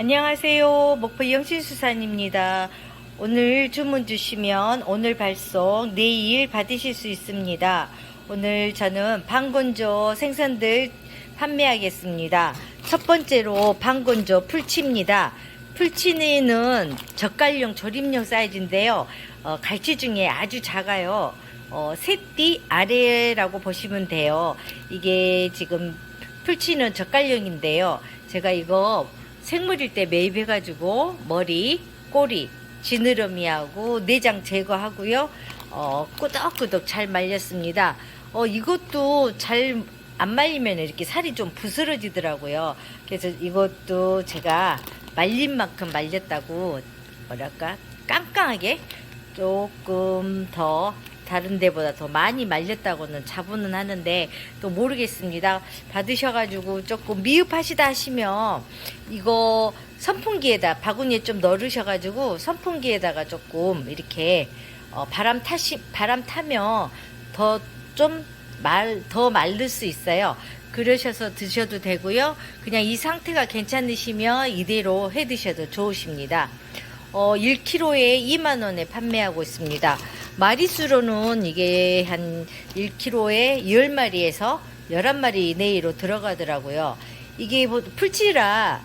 안녕하세요. 목포 영신수산입니다. 오늘 주문 주시면 오늘 발송, 내일 받으실 수 있습니다. 오늘 저는 방건조 생선들 판매하겠습니다. 첫 번째로 방건조 풀치입니다. 풀치는 젓갈용 조림용 사이즈인데요. 어, 갈치 중에 아주 작아요. 어, 새띠 아래라고 보시면 돼요. 이게 지금 풀치는 젓갈용인데요. 제가 이거 생물일 때 매입해가지고 머리, 꼬리, 지느러미하고 내장 제거하고요. 어, 꾸덕꾸덕 잘 말렸습니다. 어, 이것도 잘 안 말리면 이렇게 살이 좀 부스러지더라고요. 그래서 이것도 제가 말린 만큼 말렸다고 뭐랄까 깡깡하게 조금 더 다른 데보다 더 많이 말렸다고는 자부는 하는데 또 모르겠습니다. 받으셔가지고 조금 미흡하시다 하시면 이거 선풍기에다 바구니에 좀 넣으셔가지고 선풍기에다가 조금 이렇게 어, 바람 타시 바람 타면 더 좀 말더 마를 수 있어요. 그러셔서 드셔도 되고요. 그냥 이 상태가 괜찮으시면 이대로 해 드셔도 좋으십니다. 어, 1kg에 2만 원에 판매하고 있습니다. 마리수로는 이게 한 1kg에 10마리에서 11마리 내외로 들어가더라고요. 이게 뭐 풀치라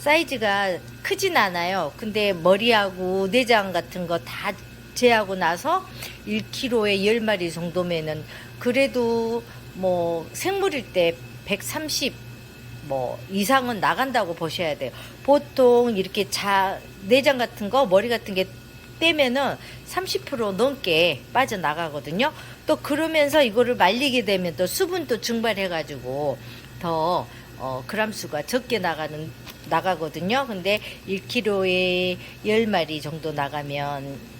사이즈가 크진 않아요. 근데 머리하고 내장 같은 거 다 제하고 나서 1kg에 10마리 정도면은 그래도 뭐 생물일 때 130, 뭐 이상은 나간다고 보셔야 돼요. 보통 이렇게 자 내장 같은 거 머리 같은 게 떼면은 30% 넘게 빠져나가거든요. 또 그러면서 이거를 말리게 되면 또 수분도 증발해가지고 더 어, 그람 수가 적게 나가는 나가거든요. 근데 1kg에 10마리 정도 나가면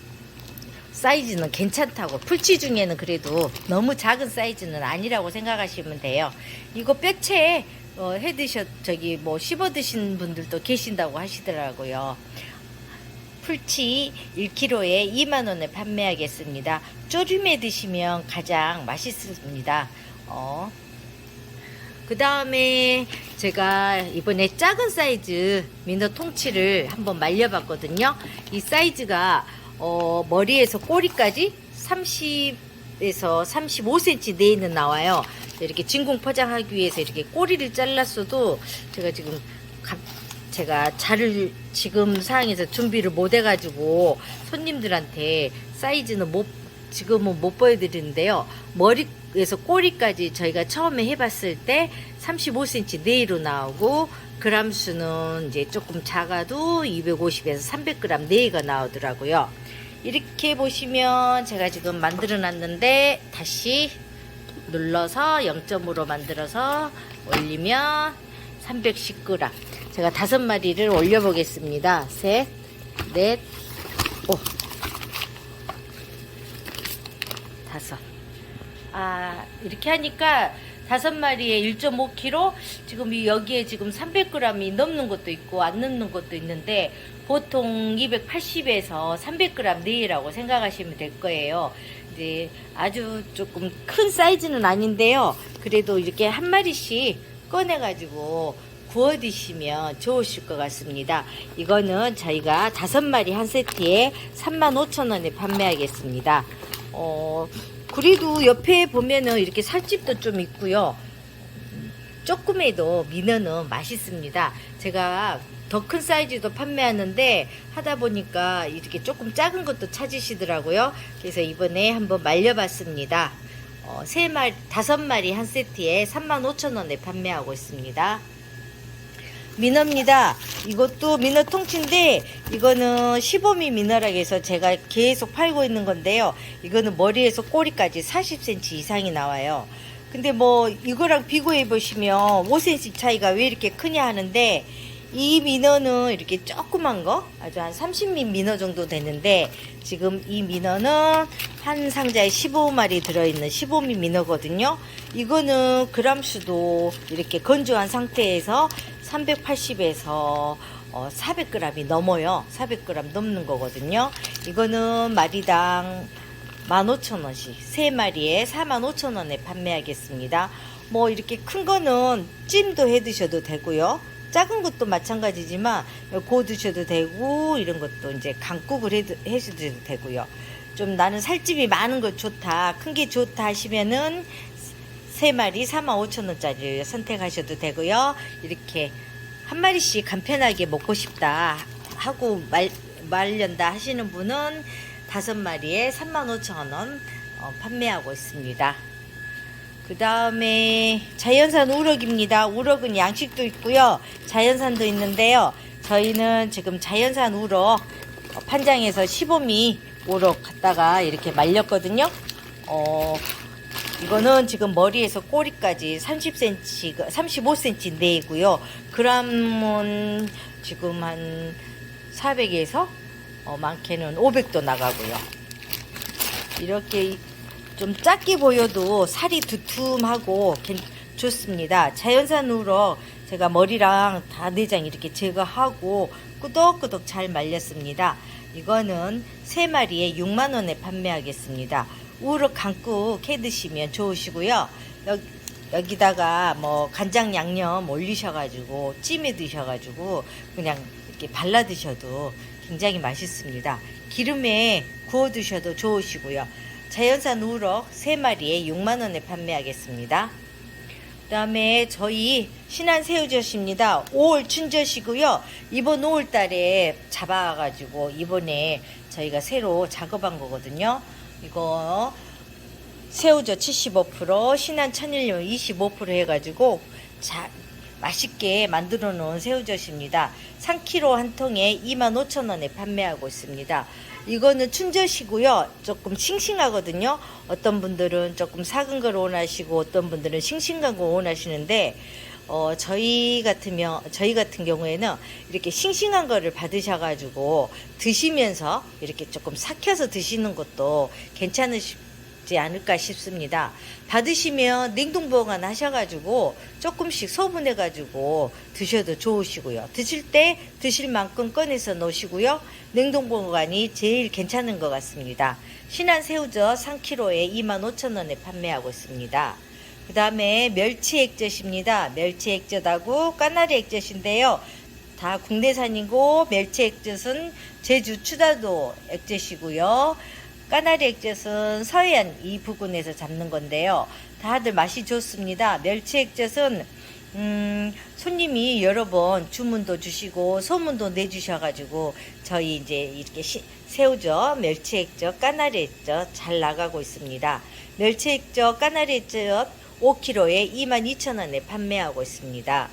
사이즈는 괜찮다고 풀치 중에는 그래도 너무 작은 사이즈는 아니라고 생각하시면 돼요. 이거 뼈채 어, 해 드셔 저기 뭐 씹어 드신 분들도 계신다고 하시더라고요. 풀치 1kg에 2만 원에 판매하겠습니다. 쪼림에 드시면 가장 맛있습니다. 어. 그 다음에 제가 이번에 작은 사이즈 민어 통치를 한번 말려봤거든요. 이 사이즈가 어, 머리에서 꼬리까지 30에서 35cm 내에는 나와요. 이렇게 진공 포장하기 위해서 이렇게 꼬리를 잘랐어도 제가 지금 갑- 제가 자를 지금 상황에서 준비를 못 해가지고 손님들한테 사이즈는 못 지금은 못 보여드리는데요. 머리에서 꼬리까지 저희가 처음에 해봤을 때 35cm 내로 나오고 그람 수는 이제 조금 작아도 250에서 300g 내가 나오더라고요. 이렇게 보시면 제가 지금 만들어 놨는데 다시 눌러서 0점으로 만들어서 올리면 310g. 제가 다섯 마리를 올려보겠습니다. 셋, 넷, 오. 다섯. 아, 이렇게 하니까 다섯 마리에 1.5kg, 지금 이 여기에 지금 300g이 넘는 것도 있고 안 넘는 것도 있는데 보통 280에서 300g 내외라고 생각하시면 될 거예요. 이제 아주 조금 큰 사이즈는 아닌데요. 그래도 이렇게 한 마리씩 꺼내가지고 구워 드시면 좋으실 것 같습니다. 이거는 저희가 다섯 마리 한 세트에 35,000원에 판매하겠습니다. 어, 그래도 옆에 보면은 이렇게 살집도 좀 있고요. 조금에도 민어는 맛있습니다. 제가 더 큰 사이즈도 판매하는데 하다 보니까 이렇게 조금 작은 것도 찾으시더라고요. 그래서 이번에 한번 말려봤습니다. 어, 세 마리, 다섯 마리 한 세트에 35,000원에 판매하고 있습니다. 민어입니다. 이것도 민어 통치인데 이거는 시보미 민어라고 해서 제가 계속 팔고 있는 건데요. 이거는 머리에서 꼬리까지 40cm 이상이 나와요. 근데 뭐 이거랑 비교해 보시면 5cm 차이가 왜 이렇게 크냐 하는데 이 민어는 이렇게 조그만 거 아주 한 30민 민어 정도 되는데 지금 이 민어는 한 상자에 15마리 들어있는 15민 민어거든요. 이거는 그람 수도 이렇게 건조한 상태에서 380에서 어, 400g이 넘어요. 400g 넘는 거거든요. 이거는 마리당 15,000원씩 3마리에 45,000원에 판매하겠습니다. 뭐 이렇게 큰 거는 찜도 해 드셔도 되고요. 작은 것도 마찬가지지만 구워 드셔도 되고 이런 것도 이제 강국을 해, 해 드셔도 되고요. 좀 나는 살집이 많은 거 좋다, 큰 게 좋다 하시면은 세 마리 45,000원짜리 선택하셔도 되고요. 이렇게 한 마리씩 간편하게 먹고 싶다 하고 말, 말련다 하시는 분은 다섯 마리에 35,000원 어, 판매하고 있습니다. 그 다음에 자연산 우럭입니다. 우럭은 양식도 있고요. 자연산도 있는데요. 저희는 지금 자연산 우럭 어, 판장에서 시보미 우럭 갖다가 이렇게 말렸거든요. 어, 이거는 지금 머리에서 꼬리까지 30cm, 35cm 내고요. 그람은 지금 한 400에서 어, 많게는 500도 나가고요. 이렇게 좀 작게 보여도 살이 두툼하고 괜- 좋습니다. 자연산 우럭 제가 머리랑 다 내장 이렇게 제거하고 끄덕끄덕 잘 말렸습니다. 이거는 세 마리에 6만 원에 판매하겠습니다. 우럭 강국 해 드시면 좋으시고요. 여기, 여기다가 뭐 간장 양념 올리셔가지고 찜해 드셔가지고 그냥 이렇게 발라 드셔도 굉장히 맛있습니다. 기름에 구워 드셔도 좋으시고요. 자연산 우럭 3마리에 6만원에 판매하겠습니다. 그 다음에 저희 신안 새우젓입니다. 5월 춘젓이고요. 이번 5월 달에 잡아가지고 이번에 저희가 새로 작업한 거거든요. 이거 새우젓 75%, 신안 천일염 25% 해가지고 자, 맛있게 만들어 놓은 새우젓입니다. 3kg 한 통에 25,000원에 판매하고 있습니다. 이거는 춘젓이고요. 조금 싱싱하거든요. 어떤 분들은 조금 작은 걸 원하시고 어떤 분들은 싱싱한 거 원하시는데 어, 저희 같으면 저희 같은 경우에는 이렇게 싱싱한 거를 받으셔 가지고 드시면서 이렇게 조금 삭혀서 드시는 것도 괜찮으 시지 않을까 싶습니다. 받으시면 냉동 보관 하셔가지고 조금씩 소분해가지고 드셔도 좋으시고요. 드실 때 드실 만큼 꺼내서 넣으시고요. 냉동 보관이 제일 괜찮은 것 같습니다. 신한 새우젓 3kg에 25,000원에 판매하고 있습니다. 그 다음에 멸치 액젓입니다. 멸치 액젓하고 까나리 액젓인데요. 다 국내산이고 멸치 액젓은 제주 추다도 액젓이고요. 까나리 액젓은 서해안 이 부근에서 잡는 건데요. 다들 맛이 좋습니다. 멸치 액젓은 음, 손님이 여러 번 주문도 주시고 소문도 내주셔가지고 저희 이제 이렇게 시- 새우젓, 멸치 액젓, 까나리 액젓 잘 나가고 있습니다. 멸치 액젓, 까나리 액젓 5kg에 22,000원에 판매하고 있습니다.